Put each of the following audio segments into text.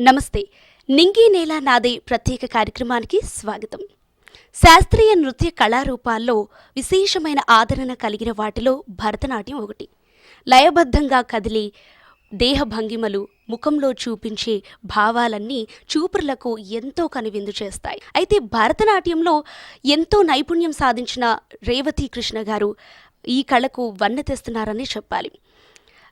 నమస్తే. నింగి నేల నాదే ప్రత్యేక కార్యక్రమానికి స్వాగతం. శాస్త్రీయ నృత్య కళారూపాల్లో విశేషమైన ఆదరణ కలిగిన వాటిలో భరతనాట్యం ఒకటి. లయబద్ధంగా కదిలి దేహ భంగిమలు ముఖంలో చూపించే భావాలన్నీ చూపురులకు ఎంతో కనువిందు చేస్తాయి. అయితే భరతనాట్యంలో ఎంతో నైపుణ్యం సాధించిన రేవతి కృష్ణ గారు ఈ కళకు వన్నె తెస్తున్నారని చెప్పాలి.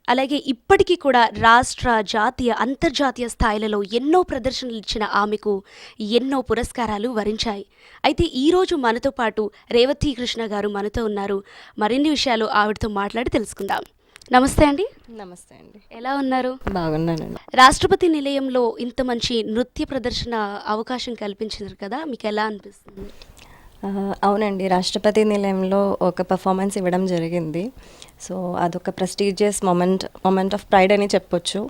అలాగే ఇప్పటికీ కూడా రాష్ట్ర జాతీయ అంతర్జాతీయ స్థాయిలలో ఎన్నో ప్రదర్శనలు ఇచ్చిన ఆమెకు ఎన్నో పురస్కారాలు వరించాయి. అయితే ఈరోజు మనతో పాటు రేవతి కృష్ణ గారు మనతో ఉన్నారు. మరిన్ని విషయాలు ఆవిడతో మాట్లాడి తెలుసుకుందాం. నమస్తే అండి. నమస్తే అండి. ఎలా ఉన్నారు? బాగున్నానండి. రాష్ట్రపతి నిలయంలో ఇంత మంచి నృత్య ప్రదర్శన అవకాశం కల్పించారు కదా మీకు ఎలా అనిపిస్తుంది? అవునండి. రాష్ట్రపతి నిలయంలో ఒక పర్ఫార్మెన్స్ ఇవ్వడం జరిగింది. సో అదొక prestigious moment moment of pride అని చెప్పొచ్చు.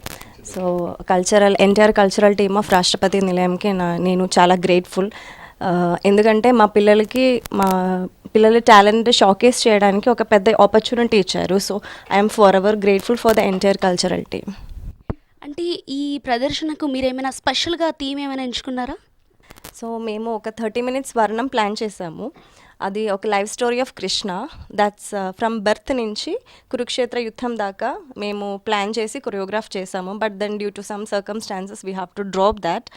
So cultural NTR cultural team of Rashtrapati నిలయంకి నా నేను చాలా గ్రేట్ఫుల్ ఎందుకంటే మా పిల్లలకి మా పిల్లల టాలెంట్ షోకేస్ చేయడానికి ఒక పెద్ద ఆపర్చునిటీ ఇచ్చారు. So I'm forever grateful for the NTR cultural team అంటే ఈ ప్రదర్శనకు మీరేమైనా స్పెషల్గా థీమ్ ఏమైనా ఎంచుకున్నారా? సో మేము ఒక థర్టీ మినిట్స్ వర్ణం ప్లాన్ చేసాము అది ఒక live story of Krishna. That's from birth నుంచి కురుక్షేత్ర యుద్ధం దాకా మేము ప్లాన్ చేసి కొరియోగ్రాఫ్ చేసాము but then due to some circumstances we have to drop that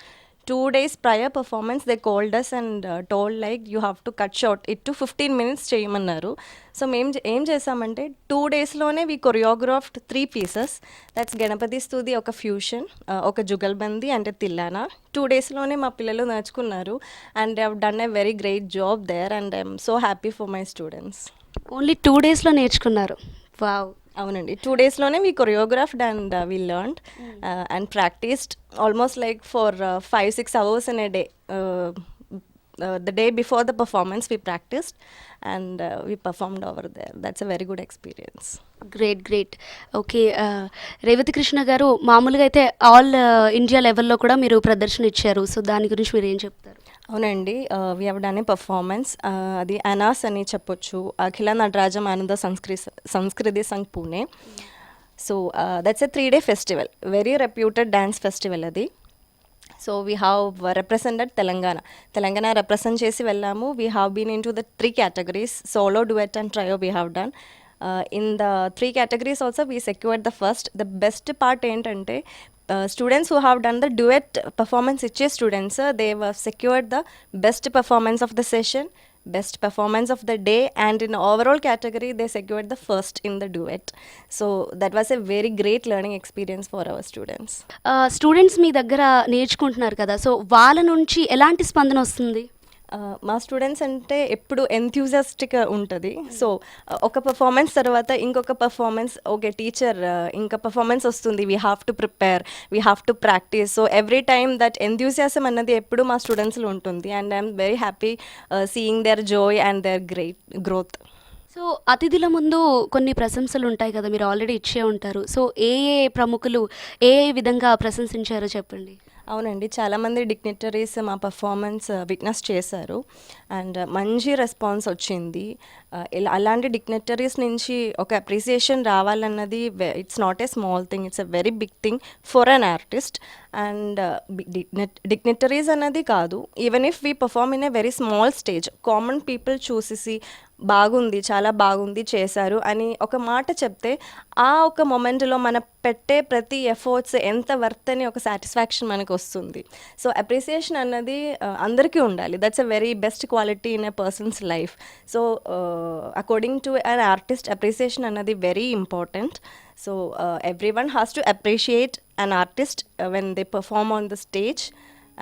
two days prior performance they called us and told like you have to cut short it to fifteen minutes చేయమన్నారు. So మేము చే- ఏం చేసామంటే two డేస్లోనే we choreographed three pieces that's Ganapati స్తుది ఒక fusion ఒక జుగల్బందీ అంటే tillana two డేస్లోనే మా పిల్లలు నేర్చుకున్నారు and have done a very great job there and I'm so happy for my students only two డేస్లో నేర్చుకున్నారు. వావ్ అవునండి. టూ డేస్లోనే we choreographed and we learned and practised almost like for five six hours in a day the day before the performance we practised and we performed over there that's a very good experience great great okay Revathi Krishna garu మామూలుగా అయితే all India లెవెల్లో కూడా మీరు ప్రదర్శన ఇచ్చారు. So దాని గురించి మీరు ఏం చెప్తారు? అవునండి. We have done a performance అది అనాస్ అని చెప్పొచ్చు. Akhila Natarajam Ananda Sanskriti Sanskriti Sangh Pune. So that's a three day festival very reputed dance festival అది. So we have represented Telangana Telangana represent చేసి వెళ్ళాము. We have been in to the three categories solo duet and trio we have done in the three categories also we secured the first the best part ఏంటంటే students who have done the duet performance ఇచ్చే students they secured the best performance of the session best performance of the day and in overall category they secured the first in the duet so that was a very great learning experience for our students students మీ దగ్గర నేర్చుకుంటున్నారు కదా so వాళ్ళ నుంచి ఎలాంటి స్పందన వస్తుంది Uh, మా students అంటే ఎప్పుడు ఎంథ్యూజాస్టిక్గా ఉంటుంది. సో ఒక పర్ఫార్మెన్స్ తర్వాత ఇంకొక పర్ఫార్మెన్స్ ఓకే టీచర్ ఇంకా పర్ఫార్మెన్స్ వస్తుంది. We have to prepare we have to practise so every time that enthusiasm అన్నది ఎప్పుడు మా స్టూడెంట్స్లో ఉంటుంది. And I'm very happy seeing their joy and their great growth so అతిథుల ముందు కొన్ని ప్రశంసలు ఉంటాయి కదా మీరు ఆల్రెడీ ఇచ్చే ఉంటారు. సో ఏ ఏ ప్రముఖులు ఏ ఏ విధంగా ప్రశంసించారో చెప్పండి. అవునండి. చాలామంది డిగ్నిటరీస్ మా పర్ఫార్మెన్స్ విట్నెస్ చేశారు. అండ్ మంచి రెస్పాన్స్ వచ్చింది. ఇలా అలాంటి డిగ్నిటరీస్ నుంచి ఒక appreciation రావాలన్నది it's not a small thing it's a very big thing for an artist and dignitaries అన్నది కాదు. Even if we perform in a very small stage common people చూసేసి బాగుంది చాలా బాగుంది చేశారు అని ఒక మాట చెప్తే ఆ ఒక మొమెంట్లో మన పెట్టే ప్రతి ఎఫర్ట్స్ ఎంత వర్త్ అని ఒక సాటిస్ఫాక్షన్ మనకు వస్తుంది. సో అప్రిసియేషన్ అన్నది అందరికీ ఉండాలి. That's a very best quality in a person's life so according to an artist appreciation అన్నది very important so everyone has to appreciate an artist when they perform on the stage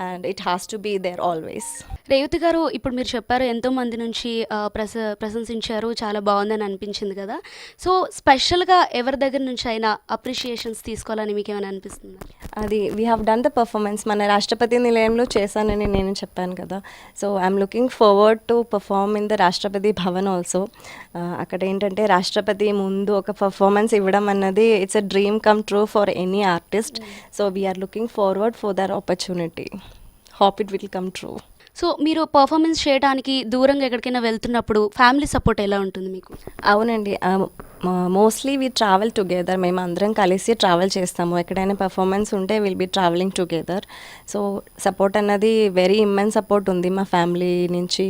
and it has to be there always Revathi garu ఇప్పుడు మీరు చెప్పారు ఎంతో మంది నుంచి ఆ, ప్రశ ప్రశంసించారు చాలా బాగుందని అనిపించింది కదా. సో స్పెషల్గా ఎవరి దగ్గర నుంచి అయినా అప్రిషియేషన్స్ తీసుకోవాలని మీకు ఏమైనా అనిపిస్తుందా? అది we have done the performance మన రాష్ట్రపతి నిలయంలో చేశానని నేను చెప్పాను కదా. So I'm looking forward to perform in the Rashtrapati Bhavan also అక్కడ ఏంటంటే రాష్ట్రపతి ముందు ఒక పర్ఫార్మెన్స్ ఇవ్వడం అన్నది it's a dream come true for any artist so we're looking forward for the opportunity hope it will come true so మీరు performance చేయడానికి దూరంగా ఎక్కడికైనా వెళ్తున్నప్పుడు ఫ్యామిలీ సపోర్ట్ ఎలా ఉంటుంది మీకు? అవునండి. ఆ, మోస్ట్లీ వీ ట్రావెల్ టుగెదర్ మేము అందరం కలిసి ట్రావెల్ చేస్తాము. ఎక్కడైనా పర్ఫార్మెన్స్ ఉంటే will be travelling together so support అన్నది వెరీ ఇమ్మెన్ సపోర్ట్ ఉంది మా ఫ్యామిలీ నుంచి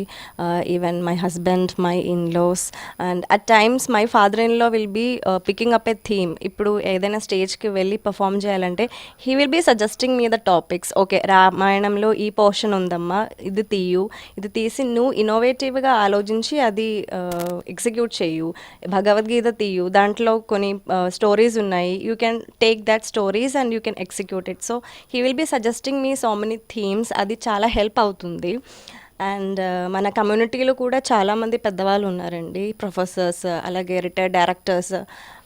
even my husband my in-laws and at times my father in-law will be picking up a theme ఇప్పుడు ఏదైనా స్టేజ్కి వెళ్ళి పర్ఫామ్ చేయాలంటే he will be suggesting me the topics okay రామాయణంలో ఈ పోర్షన్ ఉందమ్మా ఇది తీయు. ఇది తీసి నువ్వు ఇన్నోవేటివ్గా ఆలోచించి అది uh, ఎగ్జిక్యూట్ చేయు. భగవద్గీత యూ దాంట్లో కొన్ని స్టోరీస్ ఉన్నాయి. You can take that stories and you can execute it so he will be suggesting me so many themes అది చాలా హెల్ప్ అవుతుంది. అండ్ మన కమ్యూనిటీలో కూడా చాలామంది పెద్దవాళ్ళు ఉన్నారండి. ప్రొఫెసర్స్ అలాగే రిటైర్డ్ డైరెక్టర్స్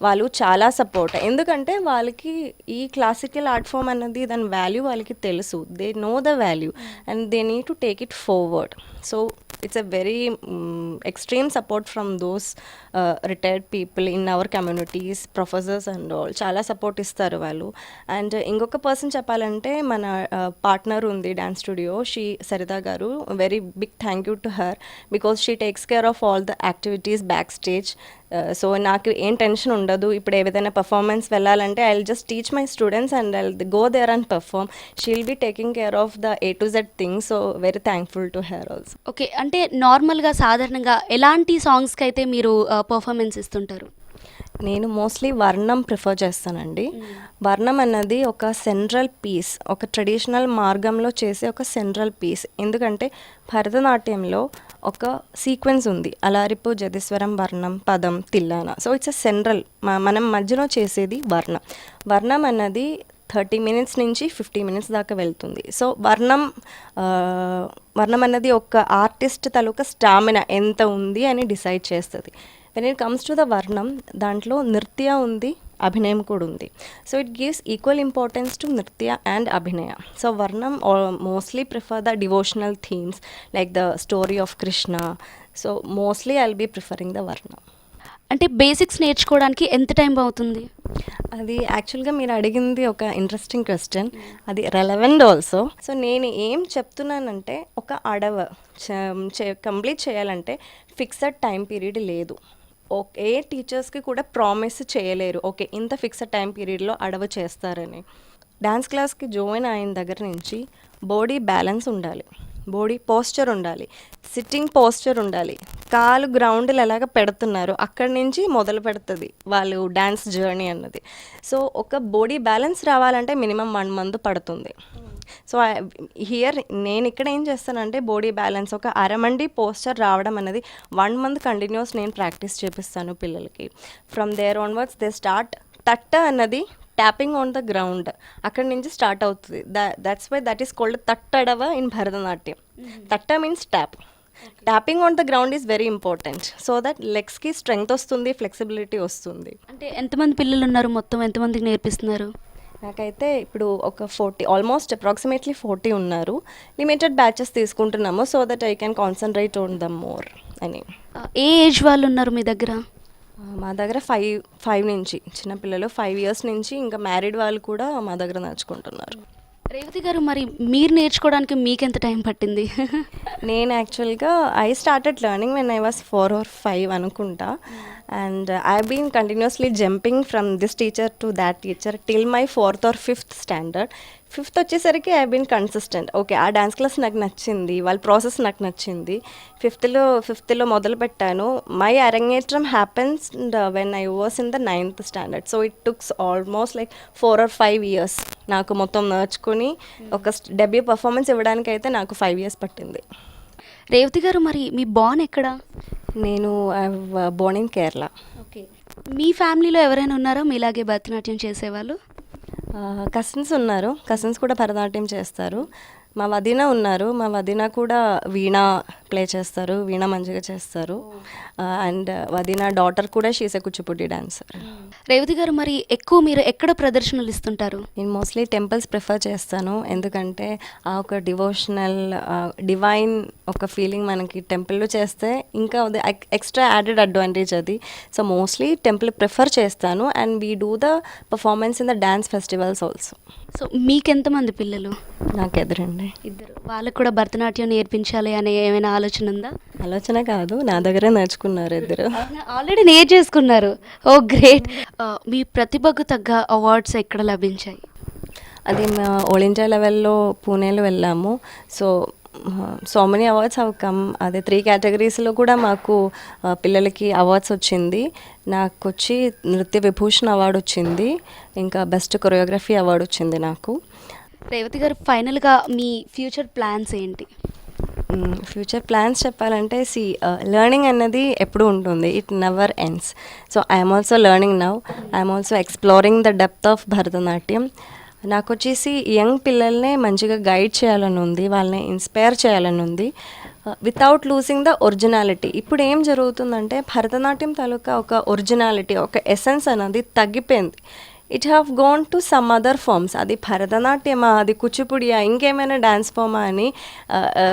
వాళ్ళు చాలా సపోర్ట్ ఎందుకంటే వాళ్ళకి ఈ క్లాసికల్ ఆర్ట్ ఫామ్ అన్నది దాని వాల్యూ వాళ్ళకి తెలుసు. They know the value and they need to take it forward so it's a very extreme support from those retired people in our communities professors and all చాలా support ఇస్తారు వాళ్ళు. And ఇంకొక person చెప్పాలంటే మన partner ఉంది dance studio she Sarida గారు. Very big thank you to her because she takes care of all the activities back stage so Uh, నాకు ఏం టెన్షన్ ఉండదు. ఇప్పుడు ఏదైనా పర్ఫార్మెన్స్ వెళ్ళాలంటే I just teach my students and I go there and perform she'll be taking care of the A to Z thing so very thankful to her also okay అంటే నార్మల్గా సాధారణంగా ఎలాంటి సాంగ్స్కి అయితే మీరు పర్ఫార్మెన్స్ ఇస్తుంటారు? నేను మోస్ట్లీ వర్ణం ప్రిఫర్ చేస్తానండి. వర్ణం అన్నది ఒక సెంట్రల్ పీస్ ఒక ట్రెడిషనల్ మార్గంలో చేసే ఒక సెంట్రల్ పీస్ ఎందుకంటే భరతనాట్యంలో ఒక సీక్వెన్స్ ఉంది. Alarippu jatiswaram varnam padam thillana. So it's a central మనం మధ్యలో చేసేది వర్ణం. వర్ణం అన్నది థర్టీ మినిట్స్ నుంచి ఫిఫ్టీ మినిట్స్ దాకా వెళ్తుంది. సో వర్ణం వర్ణం అన్నది ఒక ఆర్టిస్ట్ తాలూకా స్టామినా ఎంత ఉంది అని డిసైడ్ చేస్తుంది. When it comes to the varnam దాంట్లో నృత్య ఉంది అభినయం కూడా ఉంది. So it gives equal importance to nritya and abhinaya so varnam mostly prefer the devotional themes like the story of Krishna so mostly I'll be preferring the varnam అంటే basics నేర్చుకోవడానికి ఎంత time అవుతుంది? అది యాక్చువల్గా మీరు అడిగింది ఒక ఇంట్రెస్టింగ్ క్వశ్చన్ అది రెలవెంట్ ఆల్సో సో నేను ఏం చెప్తున్నానంటే ఒక అడవ కంప్లీట్ చేయాలంటే ఫిక్సడ్ టైం పీరియడ్ లేదు. ఏ టీచర్స్కి కూడా ప్రామిస్ చేయలేరు. ఓకే ఇంత ఫిక్స్డ్ టైం పీరియడ్లో అడవ చేస్తారని. డ్యాన్స్ క్లాస్కి జాయిన్ అయిన దగ్గర నుంచి బాడీ బ్యాలెన్స్ ఉండాలి. బాడీ పోస్చర్ ఉండాలి. సిట్టింగ్ పోస్చర్ ఉండాలి. కాలు గ్రౌండ్లు ఎలాగ పెడుతున్నారు? అక్కడి నుంచి మొదలు పెడుతుంది వాళ్ళు డ్యాన్స్ జర్నీ అన్నది. సో ఒక బాడీ బ్యాలెన్స్ రావాలంటే మినిమం వన్ మంత్ పడుతుంది. సో హియర్ నేను ఇక్కడ ఏం చేస్తానంటే బాడీ బ్యాలెన్స్ ఒక అరమండి పోస్చర్ రావడం అనేది వన్ మంత్ కంటిన్యూస్ నేను ప్రాక్టీస్ చేపిస్తాను పిల్లలకి. From there onwards they start తట్ట అన్నది ట్యాపింగ్ ఆన్ ద గ్రౌండ్ అక్కడి నుంచి స్టార్ట్ అవుతుంది. That's why that is called thattadavu in Bharatanatyam. Thatta means tap tapping on the ground is very important so that లెగ్స్కి strength వస్తుంది flexibility వస్తుంది. అంటే ఎంతమంది పిల్లలు ఉన్నారు మొత్తం ఎంతమందికి నేర్పిస్తున్నారు? నాకైతే ఇప్పుడు ఒక ఫోర్టీ ఆల్మోస్ట్ అప్రాక్సిమేట్లీ ఫోర్టీ ఉన్నారు. లిమిటెడ్ బ్యాచెస్ తీసుకుంటున్నాము so that I can concentrate on the more అని. ఏ ఏజ్ వాళ్ళు ఉన్నారు మీ దగ్గర? మా దగ్గర ఫైవ్ ఫైవ్ నుంచి చిన్నపిల్లలు ఫైవ్ ఇయర్స్ నుంచి ఇంకా మ్యారీడ్ వాళ్ళు కూడా మా దగ్గర నేర్చుకుంటున్నారు రేవతి గారు మరి మీరు నేర్చుకోవడానికి మీకు ఎంత టైం పట్టింది? నేను యాక్చువల్గా I started learning when I was four or five అనుకుంటా. And I been continuously jumping from this teacher to that teacher till my fourth or fifth standard fifth వచ్చేసరికి ఐ బీన్ కన్సిస్టెంట్. ఓకే ఆ dance class నాకు నచ్చింది వాళ్ళ process నాకు నచ్చింది. ఫిఫ్త్లో ఫిఫ్త్లో మొదలు పెట్టాను. My arangetram happens when I was in the ninth standard so it tooks almost like four or five years నాకు మొత్తం నేర్చుకుని ఒక డెబ్యూ పర్ఫార్మెన్స్ ఇవ్వడానికి అయితే నాకు ఫైవ్ ఇయర్స్ పట్టింది. రేవతి గారు మరి మీ బాన్ ఎక్కడ? నేను బోర్న్ ఇన్ కేరళ ఓకే. మీ ఫ్యామిలీలో ఎవరైనా ఉన్నారా? మీలాగే భరతనాట్యం చేసేవాళ్ళు? కజిన్స్ ఉన్నారు. కజిన్స్ కూడా భరతనాట్యం చేస్తారు. మా వదిన ఉన్నారు. మా వదిన కూడా వీణ ప్లే చేస్తారు. వీణ మంచిగా చేస్తారు. అండ్ వదిన డాటర్ కూడా షీస్ కూచిపూడి డాన్సర్ రేవతి గారు మరి ఎక్కువ మీరు ఎక్కడ ప్రదర్శనలు ఇస్తుంటారు? నేను మోస్ట్లీ టెంపుల్స్ ప్రిఫర్ చేస్తాను. ఎందుకంటే ఆ ఒక డివోషనల్ డివైన్ ఒక ఫీలింగ్ మనకి టెంపుల్లో చేస్తే ఇంకా ఎక్స్ట్రా యాడెడ్ అడ్వాంటేజ్ అది. సో మోస్ట్లీ టెంపుల్ ప్రిఫర్ చేస్తాను. And we do the performance in the dance festivals also so మీకెంతమంది పిల్లలు? నాకు ఎదురండి ఇద్దరు. వాళ్ళకు కూడా భరతనాట్యం నేర్పించాలి అనే ఏమైనా ఆలోచన ఉందా? ఆలోచన కాదు నా దగ్గరే నేర్చుకున్నారు ఇద్దరు. ఆల్రెడీ నేర్చేసుకున్నారు. ఓ గ్రేట్. మీ ప్రతిభకు తగ్గ అవార్డ్స్ ఎక్కడ లభించాయి? అది మా ఆల్ ఇండియా లెవెల్లో పూణేలో వెళ్ళాము. సో సో మెనీ అవార్డ్స్ అవి కమ్ అదే త్రీ కేటగిరీస్లో కూడా మాకు పిల్లలకి అవార్డ్స్ వచ్చింది. నాకు వచ్చి నృత్య విభూషణ్ అవార్డు వచ్చింది. ఇంకా బెస్ట్ కొరియోగ్రఫీ అవార్డు వచ్చింది నాకు. రేవతి గారు ఫైనల్గా మీ ఫ్యూచర్ ప్లాన్స్ ఏంటి? ఫ్యూచర్ ప్లాన్స్ చెప్పాలంటే సి లెర్నింగ్ అన్నది ఎప్పుడు ఉంటుంది. It never ends so I'm also learning now I'm also exploring the depth of Bharatanatyam. నాకు వచ్చేసి యంగ్ పిల్లల్ని మంచిగా గైడ్ చేయాలని ఉంది వాళ్ళని ఇన్స్పైర్ చేయాలని ఉంది వితౌట్ లూసింగ్ ద ఒరిజినాలిటీ ఇప్పుడు ఏం జరుగుతుందంటే భరతనాట్యం తాలూకా ఒక ఒరిజినాలిటీ ఒక ఎసెన్స్ అనేది తగ్గిపోయింది. It have gone to some other forms అది భరతనాట్యమా అది కూచిపూడియా ఇంకేమైనా డ్యాన్స్ ఫామా అని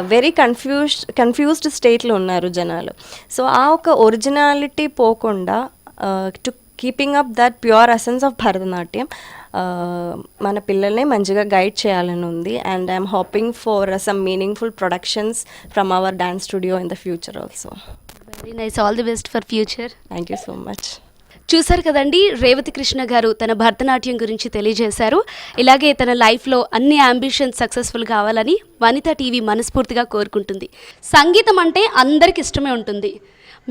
వెరీ కన్ఫ్యూజ్ కన్ఫ్యూజ్డ్ స్టేట్లో ఉన్నారు జనాలు. సో ఆ ఒక ఒరిజినాలిటీ పోకుండా uh, to keeping up that pure essence of Bharatanatyam. మన పిల్లల్ని మంచిగా గైడ్ చేయాలని ఉంది. And I'm hoping for some meaningful productions from our dance studio in the future also. Very nice all the best for future thank you so much చూశారు కదండి రేవతి కృష్ణ గారు తన భరతనాట్యం గురించి తెలియజేశారు. ఇలాగే తన లైఫ్లో అన్ని అంబిషన్స్ సక్సెస్ఫుల్ కావాలని వనిత టీవీ మనస్ఫూర్తిగా కోరుకుంటుంది. సంగీతం అంటే అందరికి ఇష్టమే ఉంటుంది.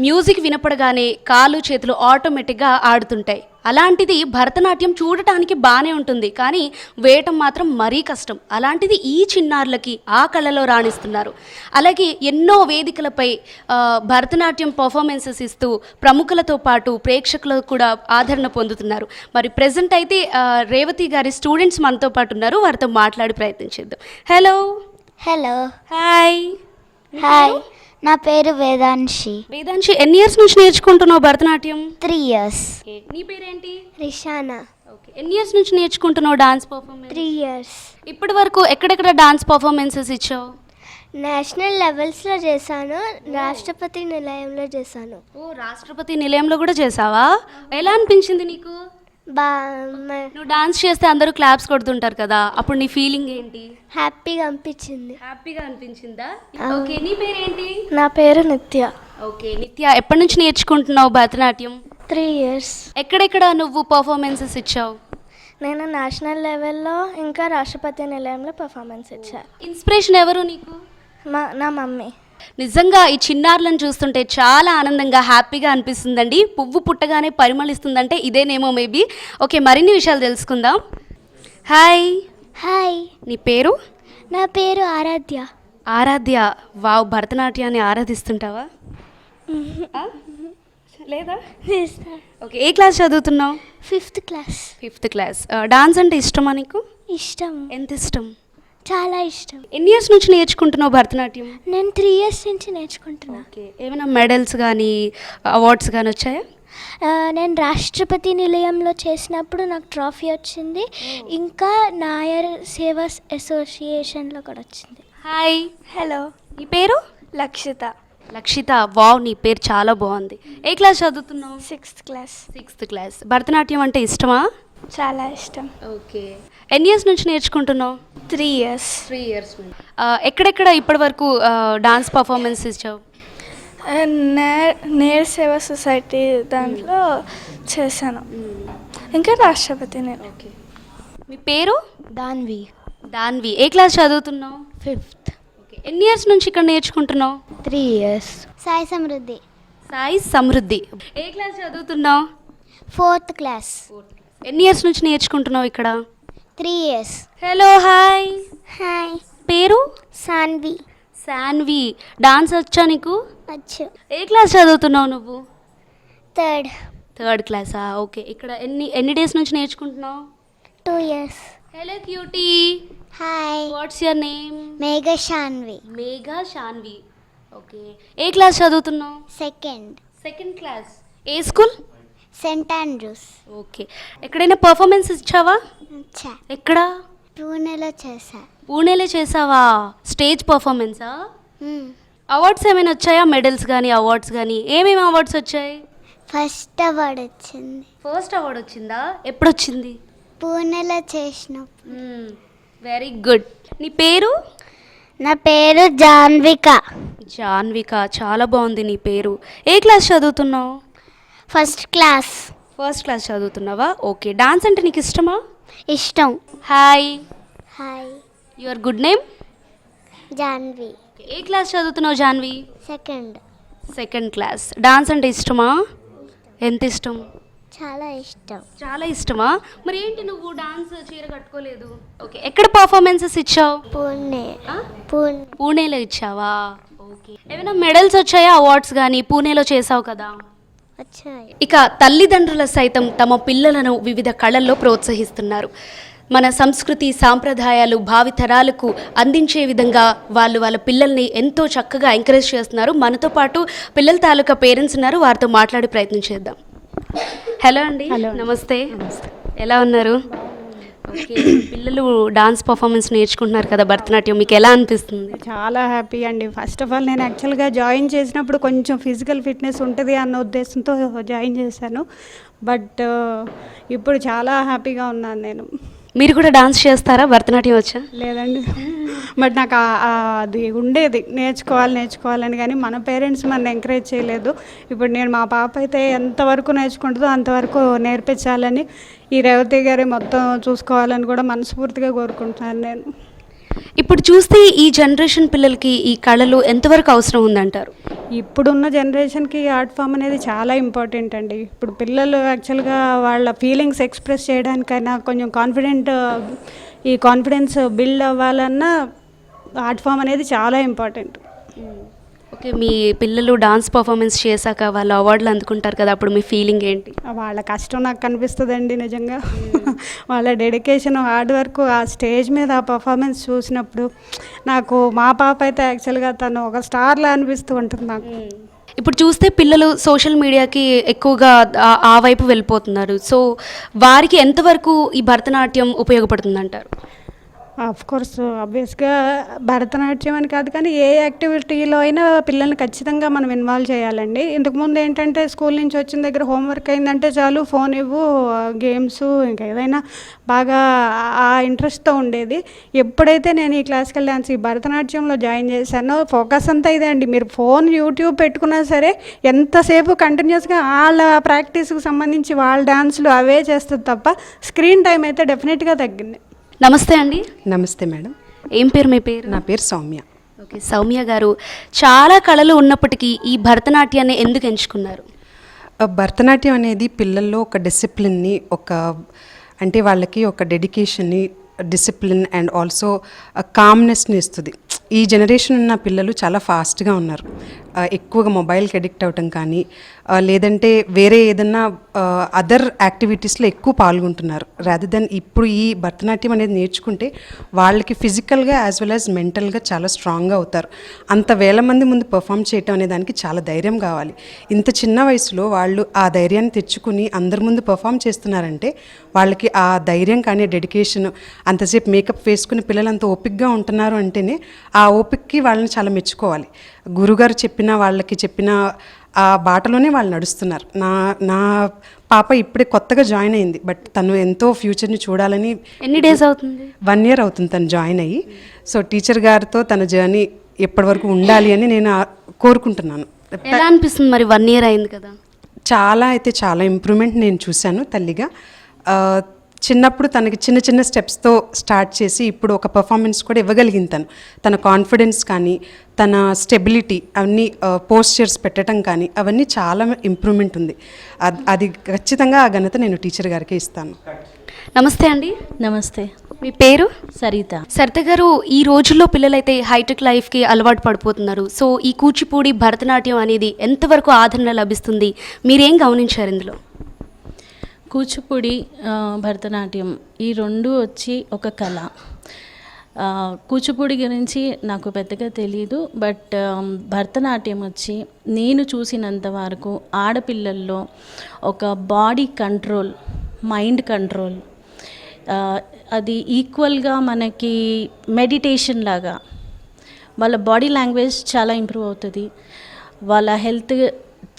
మ్యూజిక్ వినపడగానే కాళ్ళు చేతులు ఆటోమేటిక్గా ఆడుతుంటాయి. అలాంటిది భరతనాట్యం చూడటానికి బాగానే ఉంటుంది కానీ వేయటం మాత్రం మరీ కష్టం. అలాంటిది ఈ చిన్నారులకి ఆ కళలో రాణిస్తున్నారు. అలాగే ఎన్నో వేదికలపై భరతనాట్యం పర్ఫార్మెన్సెస్ ఇస్తూ ప్రముఖులతో పాటు ప్రేక్షకులకు కూడా ఆదరణ పొందుతున్నారు. మరి ప్రజెంట్ అయితే రేవతి గారి స్టూడెంట్స్ మనతో పాటు ఉన్నారు. వారితో మాట్లాడి ప్రయత్నించేద్దాం హలో హలో హాయ్ హాయ్ నా పేరు వేదాంశి. వేదాంశి ఎన్ని ఇయర్స్ నుంచి నేర్చుకుంటున్నావు భరతనాట్యం? త్రీ ఇయర్స్ నీ పేరేంటి? రిషానా. ఓకే ఎన్ని ఇయర్స్ నుంచి నేర్చుకుంటున్నావు డాన్స్ పర్ఫార్మెన్స్ త్రీ ఇయర్స్ ఇప్పటి వరకు ఎక్కడెక్కడ డాన్స్ పర్ఫార్మెన్సెస్ ఇచ్చావు? నేషనల్ లెవెల్స్లో చేశాను రాష్ట్రపతి నిలయంలో చేశాను. ఓ రాష్ట్రపతి నిలయంలో కూడా చేసావా ఎలా అనిపించింది నీకు? నువ్వు డాన్స్ చేస్తే అందరూ క్లాప్స్ కొడుతుంటారు కదా అప్పుడు నీ ఫీలింగ్ ఏంటి? హ్యాపీగా అనిపించింది. హ్యాపీగా అనిపించిందా? ఓకే నీ పేరేంటి? నా పేరు నిత్య. ఓకే నిత్య ఎప్పటి నుంచి నేర్చుకుంటున్నావు భరతనాట్యం? త్రీ ఇయర్స్ ఎక్కడెక్కడ నువ్వు పర్ఫార్మెన్సెస్ ఇచ్చావు? నేను నేషనల్ లెవెల్లో ఇంకా రాష్ట్రపతి నిలయంలో పర్ఫార్మెన్స్ ఇచ్చాను ఇన్స్పిరేషన్ ఎవరు నీకు? మా నా మమ్మీ. నిజంగా ఈ చిన్నారులను చూస్తుంటే చాలా ఆనందంగా హ్యాపీగా అనిపిస్తుందండి. పువ్వు పుట్టగానే పరిమళిస్తుందంటే ఇదేనేమో మేబీ ఓకే మరిన్ని విషయాలు తెలుసుకుందాం. హాయ్. హాయ్. నీ పేరు? నా పేరు ఆరాధ్య. ఆరాధ్య. వావ్ భరతనాట్యాన్ని ఆరాధిస్తుంటావా? లేదా? ఓకే ఏ క్లాస్ చదువుతున్నావు? Fifth class fifth class dance అంటే ఇష్టమా నీకు? ఇష్టం. ఎంత ఇష్టం? చాలా ఇష్టం. ఎన్ని ఇయర్స్ నుంచి నేర్చుకుంటున్నావు భరతనాట్యం? నేను త్రీ ఇయర్స్ నుంచి నేర్చుకుంటున్నా. ఓకే. ఏమైనా మెడల్స్ కానీ అవార్డ్స్ కానీ వచ్చాయా? నేను రాష్ట్రపతి నిలయంలో చేసినప్పుడు నాకు ట్రాఫీ వచ్చింది. ఇంకా నాయర్ సేవస్ అసోసియేషన్లో కూడా వచ్చింది. హాయ్ హలో నీ పేరు? లక్షిత. లక్షిత. వావ్ నీ పేరు చాలా బాగుంది. ఏ క్లాస్ చదువుతున్నావు? Sixth class sixth class Bharatanatyam అంటే ఇష్టమా? చాలా ఇష్టం. ఓకే. ఎన్ని ఇయర్స్ నుంచి నేర్చుకుంటున్నావు? Three years. త్రీ ఇయర్స్ ఎక్కడెక్కడ ఇప్పటి వరకు డాన్స్ పర్ఫార్మెన్స్ ఇచ్చావు? నేర్ సేవా సొసైటీ దాంట్లో చేశాను. ఇంకా రాష్ట్రపతి నేను. ఓకే. మీ పేరు? దాన్వి. దాన్వి. ఏ క్లాస్ చదువుతున్నావు? ఫిఫ్త్. ఓకే. ఎన్ని ఇయర్స్ నుంచి ఇక్కడ నేర్చుకుంటున్నావు? Three years. సాయి సమృద్ధి. సాయి సమృద్ధి. ఏ క్లాస్ చదువుతున్నావు? Fourth class. ఎన్ని ఇయర్స్ నుంచి నేర్చుకుంటున్నావు ఇక్కడ? Three years. Hello hi hi పేరు? సాన్వి. శాన్వి డాన్స్ వచ్చా నీకు? వచ్చు. ఏ క్లాస్ చదువుతున్నావు నువ్వు? థర్డ్ థర్డ్ క్లాసా ఓకే ఇక్కడ ఎన్ని ఎన్ని డేస్ నుంచి నేర్చుకుంటున్నావు? Two years hello cutie hi what's your name Megha Shanvi Megha Shanvi okay A class చదువుతున్నావు? సెకండ్ సెకండ్ క్లాస్ ఏ స్కూల్ సెంట్ ఆండ్రూస్ ఓకే ఎక్కడైనా పర్ఫార్మెన్స్ ఇచ్చావా? ఎక్కడ? పూణేలో చేశా. పూణేలో చేసావా స్టేజ్ పర్ఫార్మెన్సా. అవార్డ్స్ ఏమైనా వచ్చాయా? మెడల్స్ కానీ అవార్డ్స్ కానీ ఏమేమి అవార్డ్స్ వచ్చాయి? ఫస్ట్ అవార్డ్ వచ్చింది. ఫస్ట్ అవార్డ్ వచ్చిందా? ఎప్పుడు వచ్చింది పూణేలో చేసినప్పుడు. Very good. నీ పేరు? నా పేరు జాన్విక. జాన్విక. చాలా బాగుంది నీ పేరు. ఏ క్లాస్ చదువుతున్నావు? First class. ఫస్ట్ క్లాస్ చదువుతున్నావా? ఓకే. డాన్స్ అంటే నీకు ఇష్టమా? ఇష్టం. Hi hi your good name Janvi A class చదువుతున్నావు Janvi second second class dance అంటే ఇష్టమా? ఎంత ఇష్టం? చాలా ఇష్టం. చాలా ఇష్టమా? మరి ఏంటి నువ్వు డాన్స్ చీర కట్టుకోలేదు? ఓకే ఎక్కడ పర్ఫార్మెన్సెస్ ఇచ్చావు? పూణే? పూణే పూణేలో ఇచ్చావా? ఓకే ఏమైనా మెడల్స్ వచ్చాయా అవార్డ్స్ కానీ పూణేలో చేసావు కదా? ఇక తల్లిదండ్రుల సైతం తమ పిల్లలను వివిధ కళల్లో ప్రోత్సహిస్తున్నారు. మన సంస్కృతి సాంప్రదాయాలు భావితరాలకు అందించే విధంగా వాళ్ళు వాళ్ళ పిల్లల్ని ఎంతో చక్కగా ఎంకరేజ్ చేస్తున్నారు. మనతో పాటు పిల్లల తాలూకా పేరెంట్స్ ఉన్నారు. వారితో మాట్లాడే ప్రయత్నం చేద్దాం. హలో అండి. నమస్తే. ఎలా ఉన్నారు? ఓకే పిల్లలు డాన్స్ పర్ఫార్మెన్స్ నేర్చుకుంటున్నారు కదా భరతనాట్యం మీకు ఎలా అనిపిస్తుంది? చాలా హ్యాపీ అండి. ఫస్ట్ ఆఫ్ ఆల్ నేను యాక్చువల్గా జాయిన్ చేసినప్పుడు కొంచెం ఫిజికల్ ఫిట్నెస్ ఉంటుంది అన్న ఉద్దేశంతో జాయిన్ చేశాను. బట్ uh, ఇప్పుడు చాలా హ్యాపీగా ఉన్నాను నేను. మీరు కూడా డాన్స్ చేస్తారా? భరతనాట్యం వచ్చా? లేదండి. బట్ నాకు అది ఉండేది. నేర్చుకోవాలి నేర్చుకోవాలని కానీ మన పేరెంట్స్ మన ఎంకరేజ్ చేయలేదు. ఇప్పుడు నేను మా పాప అయితే ఎంతవరకు నేర్చుకుంటుందో అంతవరకు నేర్పించాలని ఈ రేవతి గారి మొత్తం చూసుకోవాలని కూడా మనస్ఫూర్తిగా కోరుకుంటున్నాను నేను. ఇప్పుడు చూస్తే ఈ జనరేషన్ పిల్లలకి ఈ కళలు ఎంతవరకు అవసరం ఉందంటారు? ఇప్పుడున్న జనరేషన్కి ఆర్ట్ ఫామ్ అనేది చాలా ఇంపార్టెంట్ అండి. ఇప్పుడు పిల్లలు యాక్చువల్గా వాళ్ళ ఫీలింగ్స్ ఎక్స్ప్రెస్ చేయడానికైనా కొంచెం కాన్ఫిడెంట్ ఈ కాన్ఫిడెన్స్ బిల్డ్ అవ్వాలన్నా ఆర్ట్ ఫామ్ అనేది చాలా ఇంపార్టెంట్ ఓకే మీ పిల్లలు డాన్స్ పర్ఫార్మెన్స్ చేశాక వాళ్ళు అవార్డులు అందుకుంటారు కదా అప్పుడు మీ ఫీలింగ్ ఏంటి? వాళ్ళ కష్టం నాకు కనిపిస్తుందండి నిజంగా. వాళ్ళ డెడికేషన్ హార్డ్ వర్క్ ఆ స్టేజ్ మీద ఆ పర్ఫార్మెన్స్ చూసినప్పుడు నాకు మా పాప అయితే యాక్చువల్గా తను ఒక స్టార్లా అనిపిస్తూ ఉంటుంది నాకు. ఇప్పుడు చూస్తే పిల్లలు సోషల్ మీడియాకి ఎక్కువగా ఆ- ఆ వైపు వెళ్ళిపోతున్నారు. సో వారికి ఎంతవరకు ఈ భరతనాట్యం ఉపయోగపడుతుంది అంటారు ఆఫ్ కోర్స్ ఆబ్వియస్గా భరతనాట్యం అని కాదు కానీ ఏ యాక్టివిటీలో అయినా పిల్లల్ని ఖచ్చితంగా మనం ఇన్వాల్వ్ చేయాలండి. ఇంతకుముందు ఏంటంటే స్కూల్ నుంచి వచ్చిన దగ్గర హోంవర్క్ అయిందంటే చాలు ఫోన్ ఇవ్వు గేమ్స్ ఇంకా ఏదైనా బాగా ఆ ఇంట్రెస్ట్తో ఉండేది. ఎప్పుడైతే నేను ఈ క్లాసికల్ డ్యాన్స్ ఈ భరతనాట్యంలో జాయిన్ చేశానో ఫోకస్ అంతా ఇదే అండి. మీరు ఫోన్ యూట్యూబ్ పెట్టుకున్నా సరే ఎంతసేపు కంటిన్యూస్గా వాళ్ళ ప్రాక్టీస్కి సంబంధించి వాళ్ళ డ్యాన్స్లు అవే చేస్తుంది తప్ప స్క్రీన్ టైం అయితే డెఫినెట్గా తగ్గింది. నమస్తే అండి. నమస్తే మేడం. ఏం పేరు మీ పేరు? నా పేరు సౌమ్య. ఓకే సౌమ్య గారు చాలా కళలు ఉన్నప్పటికీ ఈ భరతనాట్యాన్ని ఎందుకు ఎంచుకున్నారు? భరతనాట్యం అనేది పిల్లల్లో ఒక డిసిప్లిన్ని ఒక అంటే వాళ్ళకి ఒక డెడికేషన్ని డిసిప్లిన్ అండ్ ఆల్సో కామ్నెస్ని ఇస్తుంది. ఈ జనరేషన్ ఉన్న పిల్లలు చాలా ఫాస్ట్గా ఉన్నారు. ఎక్కువగా మొబైల్కి అడిక్ట్ అవటం కానీ లేదంటే వేరే ఏదన్నా అదర్ యాక్టివిటీస్లో ఎక్కువ పాల్గొంటున్నారు. రాదర్ దెన్ ఇప్పుడు ఈ భరతనాట్యం అనేది నేర్చుకుంటే వాళ్ళకి ఫిజికల్గా యాజ్ వెల్ యాజ్ మెంటల్గా చాలా స్ట్రాంగ్గా అవుతారు. అంత వేల మంది ముందు పర్ఫామ్ చేయటం అనే దానికి చాలా ధైర్యం కావాలి. ఇంత చిన్న వయసులో వాళ్ళు ఆ ధైర్యాన్ని తెచ్చుకుని అందరి ముందు పర్ఫామ్ చేస్తున్నారంటే వాళ్ళకి ఆ ధైర్యం కానీ డెడికేషన్ అంతసేపు మేకప్ వేసుకుని పిల్లలు అంత ఓపిక్గా ఉంటున్నారు అంటేనే ఆ ఓపిక్కి వాళ్ళని చాలా మెచ్చుకోవాలి. గురుగారు చెప్పిన వాళ్ళకి చెప్పిన ఆ బాటలోనే వాళ్ళు నడుస్తున్నారు. నా నా పాప ఇప్పుడే కొత్తగా జాయిన్ అయింది. బట్ తను ఎంతో ఫ్యూచర్ని చూడాలని ఎన్ని డేస్ అవుతుంది? వన్ ఇయర్ అవుతుంది తను జాయిన్ అయ్యి. సో టీచర్ గారితో తన జర్నీ ఎప్పటి వరకు ఉండాలి అని నేను కోరుకుంటున్నాను. ఎలా అనిపిస్తుంది మరి వన్ ఇయర్ అయింది కదా? చాలా అయితే చాలా ఇంప్రూవ్మెంట్ నేను చూశాను తల్లిగా. చిన్నప్పుడు తనకి చిన్న చిన్న స్టెప్స్తో స్టార్ట్ చేసి ఇప్పుడు ఒక పర్ఫార్మెన్స్ కూడా ఇవ్వగలిగింది తను. తన కాన్ఫిడెన్స్ కానీ తన స్టెబిలిటీ అవన్నీ పోస్చర్స్ పెట్టడం కానీ అవన్నీ చాలా ఇంప్రూవ్మెంట్ ఉంది. అద్- అది ఖచ్చితంగా ఆ ఘనత నేను టీచర్ గారికి ఇస్తాను. నమస్తే అండి. నమస్తే. మీ పేరు? సరిత. సరిత గారు ఈ రోజుల్లో పిల్లలైతే హైటెక్ లైఫ్కి అలవాటు పడిపోతున్నారు. సో ఈ కూచిపూడి భరతనాట్యం అనేది ఎంతవరకు ఆదరణ లభిస్తుంది? మీరేం గమనించారు ఇందులో? కూచిపూడి భరతనాట్యం ఈ రెండు వచ్చి ఒక కళ. కూచిపూడి గురించి నాకు పెద్దగా తెలియదు బట్ భరతనాట్యం వచ్చి నేను చూసినంత వరకు ఆడపిల్లల్లో ఒక బాడీ కంట్రోల్ మైండ్ కంట్రోల్ అది ఈక్వల్గా మనకి మెడిటేషన్ లాగా వాళ్ళ బాడీ లాంగ్వేజ్ చాలా ఇంప్రూవ్ అవుతుంది వాళ్ళ హెల్త్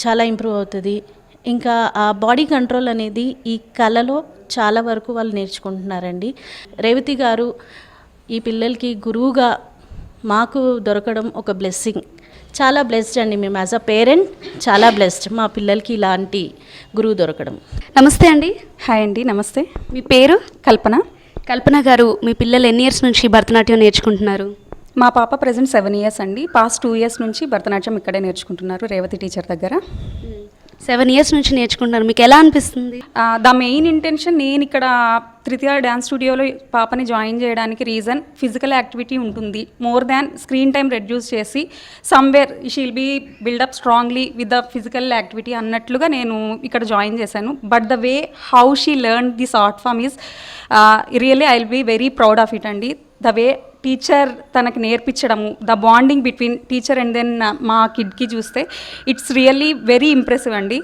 చాలా ఇంప్రూవ్ అవుతుంది ఇంకా ఆ బాడీ కంట్రోల్ అనేది ఈ కళలో చాలా వరకు వాళ్ళు నేర్చుకుంటున్నారండి. రేవతి గారు ఈ పిల్లలకి గురువుగా మాకు దొరకడం ఒక బ్లెస్సింగ్ చాలా బ్లెస్డ్ అండి. మేము యాజ్ అ పేరెంట్ చాలా బ్లెస్డ్ మా పిల్లలకి ఇలాంటి గురువు దొరకడం. నమస్తే అండి. హాయ్ అండి. నమస్తే. మీ పేరు? కల్పన. కల్పన గారు మీ పిల్లలు ఎన్ని ఇయర్స్ నుంచి భరతనాట్యం నేర్చుకుంటున్నారు? మా పాప ప్రజెంట్ సెవెన్ ఇయర్స్ అండి. పాస్ట్ టూ ఇయర్స్ నుంచి భరతనాట్యం ఇక్కడే నేర్చుకుంటున్నారు రేవతి టీచర్ దగ్గర. సెవెన్ ఇయర్స్ నుంచి నేర్చుకుంటున్నారు. మీకు ఎలా అనిపిస్తుంది? ద మెయిన్ ఇంటెన్షన్ నేను ఇక్కడ తృతీయ డ్యాన్స్ స్టూడియోలో పాపని జాయిన్ చేయడానికి రీజన్ ఫిజికల్ యాక్టివిటీ ఉంటుంది. More than screen time reduce చేసి somewhere she'll be buildup strongly with the physical activity అన్నట్లుగా నేను ఇక్కడ జాయిన్ చేశాను. But the way how she learn this art form is really I will be very proud of it అండి. The way teacher తనకి నేర్పించడము the bonding between teacher and then మా కిడ్కి చూస్తే it's really very impressive అండి.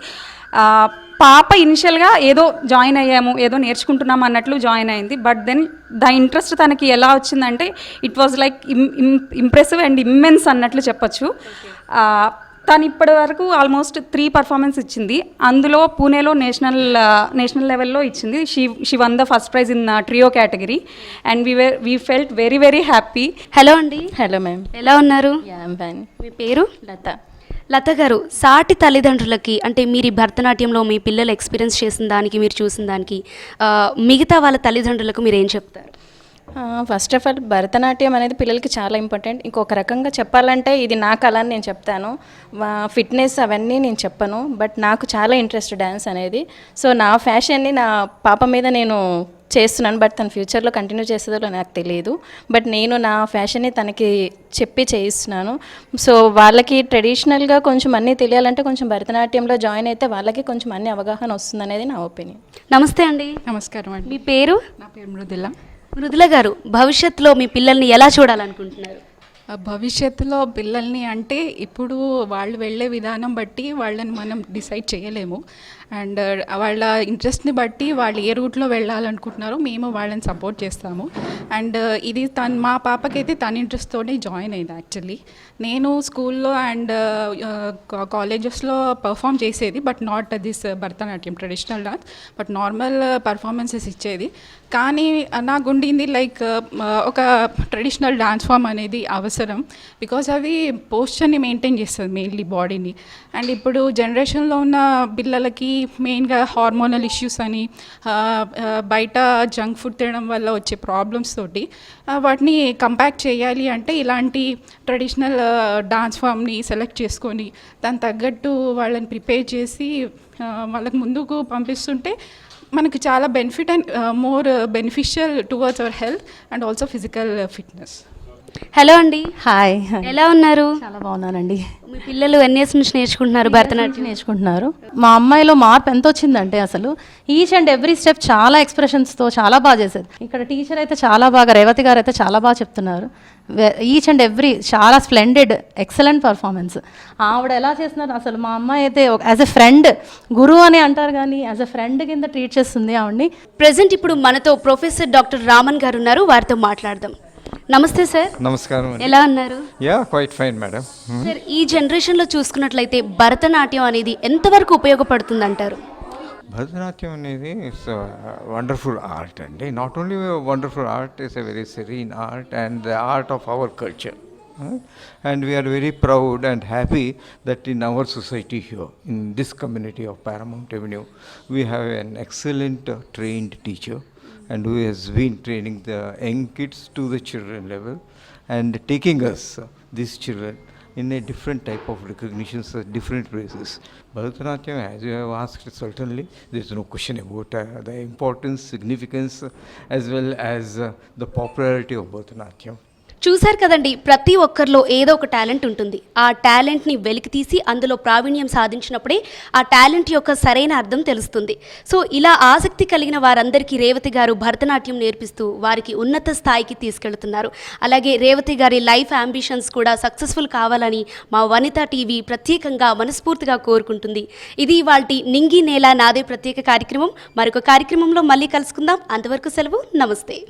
Uh, పాప ఇనిషియల్గా ఏదో join అయ్యాము ఏదో నేర్చుకుంటున్నాము అన్నట్లు జాయిన్ అయింది. బట్ దెన్ ద ఇంట్రెస్ట్ తనకి ఎలా వచ్చిందంటే it was like impressive and immense అన్నట్లు చెప్పొచ్చు. Uh, తను ఇప్పటి వరకు ఆల్మోస్ట్ త్రీ పర్ఫార్మెన్స్ ఇచ్చింది. అందులో పూణేలో నేషనల్ నేషనల్ లెవెల్లో ఇచ్చింది. She she won the first prize in trio category and we were we felt very very happy hello అండి. హలో మ్యామ్ ఎలా ఉన్నారు? మీ పేరు? లత. లత గారు సాటి తల్లిదండ్రులకి అంటే మీరు ఈ భరతనాట్యంలో మీ పిల్లలు ఎక్స్పీరియన్స్ చేసిన దానికి మీరు చూసిన దానికి మిగతా వాళ్ళ తల్లిదండ్రులకు మీరు ఏం చెప్తారు? ఫస్ట్ ఆఫ్ ఆల్ భరతనాట్యం అనేది పిల్లలకి చాలా ఇంపార్టెంట్ ఇంకొక రకంగా చెప్పాలంటే ఇది నా కళ అని నేను చెప్తాను. ఫిట్నెస్ అవన్నీ నేను చెప్పను బట్ నాకు చాలా ఇంట్రెస్ట్ డ్యాన్స్ అనేది. సో నా ఫ్యాషన్ని నా పాప మీద నేను చేస్తున్నాను బట్ తన ఫ్యూచర్లో కంటిన్యూ చేసేదో నాకు తెలియదు బట్ నేను నా ఫ్యాషన్ని తనకి చెప్పి చేయిస్తున్నాను. సో వాళ్ళకి ట్రెడిషనల్గా కొంచెం అన్నీ తెలియాలంటే కొంచెం భరతనాట్యంలో జాయిన్ అయితే వాళ్ళకి కొంచెం అన్ని అవగాహన వస్తుంది అనేది నా ఒపీనియన్ నమస్తే అండి. నమస్కారం అండి. మీ పేరు? నా పేరు మృదుల. మృదుల గారు భవిష్యత్తులో మీ పిల్లల్ని ఎలా చూడాలనుకుంటున్నారు? ఆ భవిష్యత్తులో పిల్లల్ని అంటే ఇప్పుడు వాళ్ళు వెళ్ళే విధానం బట్టి వాళ్ళని మనం డిసైడ్ చేయలేము. అండ్ వాళ్ళ ఇంట్రెస్ట్ని బట్టి వాళ్ళు ఏ రూట్లో వెళ్ళాలనుకుంటున్నారో మేము వాళ్ళని సపోర్ట్ చేస్తాము. అండ్ ఇది తను మా పాపకైతే తన ఇంట్రెస్ట్తోనే జాయిన్ అయింది యాక్చువల్లీ నేను స్కూల్లో అండ్ కాలేజెస్లో పర్ఫామ్ చేసేది but not this Bharatanatyam traditional dance but normal performances ఇచ్చేది. కానీ నాకు ఉండింది లైక్ ఒక ట్రెడిషనల్ డాన్స్ ఫామ్ అనేది అవసరం బికాస్ అది పోస్చర్ని మెయింటైన్ చేస్తుంది మెయిన్లీ బాడీని అండ్ ఇప్పుడు జనరేషన్లో ఉన్న పిల్లలకి మెయిన్గా హార్మోనల్ ఇష్యూస్ అని బయట జంక్ ఫుడ్ తినడం వల్ల వచ్చే ప్రాబ్లమ్స్ తోటి వాటిని కంపాక్ట్ చేయాలి అంటే ఇలాంటి ట్రెడిషనల్ డాన్స్ ఫామ్ని సెలెక్ట్ చేసుకొని దాని తగ్గట్టు వాళ్ళని ప్రిపేర్ చేసి వాళ్ళకి ముందుకు పంపిస్తుంటే మనకు చాలా benefit and more beneficial towards our health and also physical fitness hello అండి. హాయ్. ఎలా ఉన్నారు? చాలా బాగున్నానండి. మీ పిల్లలు ఎన్ని ఇయర్స్ నుంచి నేర్చుకుంటున్నారు భరతనాట్యం? నేర్చుకుంటున్నారు. మా అమ్మాయిలో మార్పు ఎంత వచ్చిందంటే అసలు ఈచ్ అండ్ ఎవ్రీ స్టెప్ చాలా ఎక్స్ప్రెషన్స్తో చాలా బాగా చేసేది. ఇక్కడ టీచర్ అయితే చాలా బాగా రేవతి గారు అయితే చాలా బాగా చెప్తున్నారు. ఈచ్ అండ్ ఎవ్రీ చాలా స్ప్లెండెడ్ ఎక్సలెంట్ పర్ఫార్మెన్స్. ఆవిడ ఎలా చేస్తున్నారు? అసలు మా అమ్మాయి అయితే యాజ్ ఎ ఫ్రెండ్ గురువు అని అంటారు కానీ యాజ్ ఎ ఫ్రెండ్ కింద ట్రీట్ చేస్తుంది ఆవిడ్ని. ప్రజెంట్ ఇప్పుడు మనతో ప్రొఫెసర్ డాక్టర్ రామన్ గారు ఉన్నారు. వారితో మాట్లాడదాం. నమస్తే సార్. నమస్కారం ఎలా ఉన్నారు? Ya quite fine madam. Sir ఈ జనరేషన్లో చూసుకున్నట్లయితే భరతనాట్యం అనేది ఎంతవరకు ఉపయోగపడుతుంది అంటారు భరతనాట్యం అనేది ఇట్స్ వండర్ఫుల్ ఆర్ట్ అండి. Not only wonderful art is a very serene art and the art of our culture and we're very proud and happy that in our society here in this community of Paramount Avenue we have an excellent trained teacher and who has been training the young kids to the children level and taking us, uh, these children, in a different type of recognitions at different places. Bharatanatyam, as you have asked, certainly there is no question about uh, the importance, significance, uh, as well as uh, the popularity of Bharatanatyam. చూశారు కదండి ప్రతి ఒక్కరిలో ఏదో ఒక talent ఉంటుంది. ఆ టాలెంట్ని వెలికి తీసి అందులో ప్రావీణ్యం సాధించినప్పుడే ఆ టాలెంట్ యొక్క సరైన అర్థం తెలుస్తుంది. సో ఇలా ఆసక్తి కలిగిన వారందరికీ రేవతి గారు భరతనాట్యం నేర్పిస్తూ వారికి ఉన్నత స్థాయికి తీసుకెళ్తున్నారు. అలాగే రేవతి గారి లైఫ్ అంబిషన్స్ కూడా సక్సెస్ఫుల్ కావాలని మా వనిత టీవీ ప్రత్యేకంగా మనస్ఫూర్తిగా కోరుకుంటుంది. ఇది వాళ్ళ నింగి నేల నాదే ప్రత్యేక కార్యక్రమం. మరొక కార్యక్రమంలో మళ్ళీ కలుసుకుందాం. అంతవరకు సెలవు. నమస్తే.